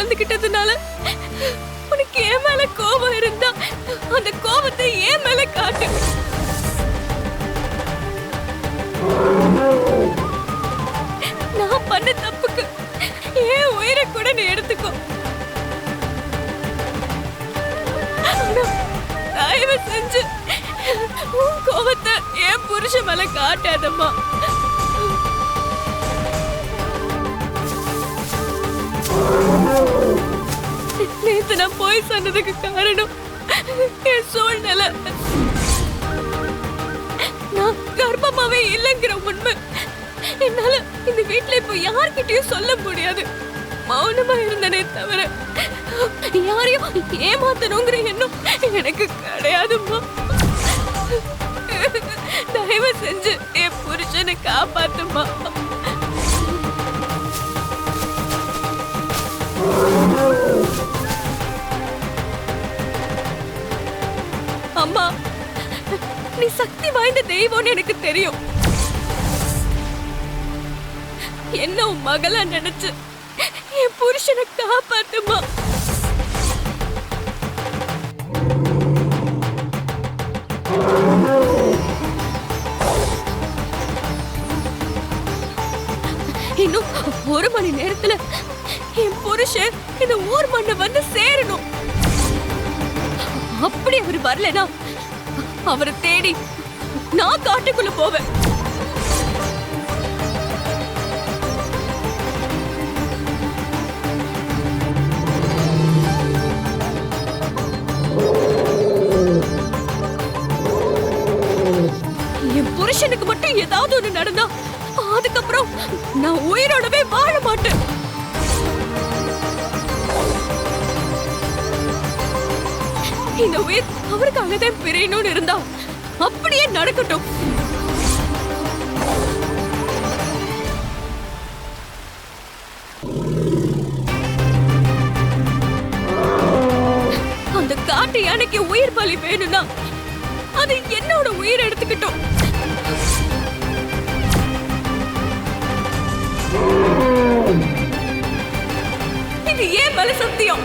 கலந்துகிட்டதுனால உனக்கு ஏன் மேல கோபம் இருந்தா அந்த கோபத்தை ஏன் மேல காட்டு. நான் பண்ண தப்புக்கு ஏன் உயிரை கூட நீ எடுத்துக்கோ. தயவு செஞ்சு உன் கோபத்தை என் புருஷன் மேல காட்டாதம்மா. நான் போய் சொன்னதுக்கு காரணம் என் சூழ்நிலை. நான் கர்ப்பமாவே இல்லைங்கிற உண்மை. என்னால இந்த வீட்ல இப்போ யார்கிட்டயும் சொல்ல முடியாது. மௌனமா இருந்தனே தவிர யாரையும் ஏமாத்தணுங்கிற எண்ணம் எனக்கு கிடையாதும்மா. தயவு செஞ்சு என் புருஷனை காப்பாத்துமா அம்மா நீ சக்தி வாய்ந்த தெய்வம்னு எனக்கு தெரியும். என்ன உன் மகளா நினைச்சு என் புருஷனை காப்பாத்துமா? இன்னும் ஒரு மணி நேரத்துல என் புருஷன் இந்த ஊர் மண்ணை வந்து சேரணும். அப்படி அவர் வரலனா அவரை தேடி நான் காட்டுக்குள்ள போவேன். என் புருஷனுக்கு மட்டும் ஏதாவது ஒண்ணு நடந்தா அதுக்கப்புறம் நான் உயிரோடவே வாழ மாட்டேன். இந்த உயிர் அவருக்காக தான் பிரியணும்னு இருந்தா அப்படியே நடக்கட்டும். அந்த காட்டு யானைக்கு உயிர் பலி வேணும்னா அது என்னோட உயிர் எடுத்துக்கிட்டோம். இது ஏன் பல சத்தியம்?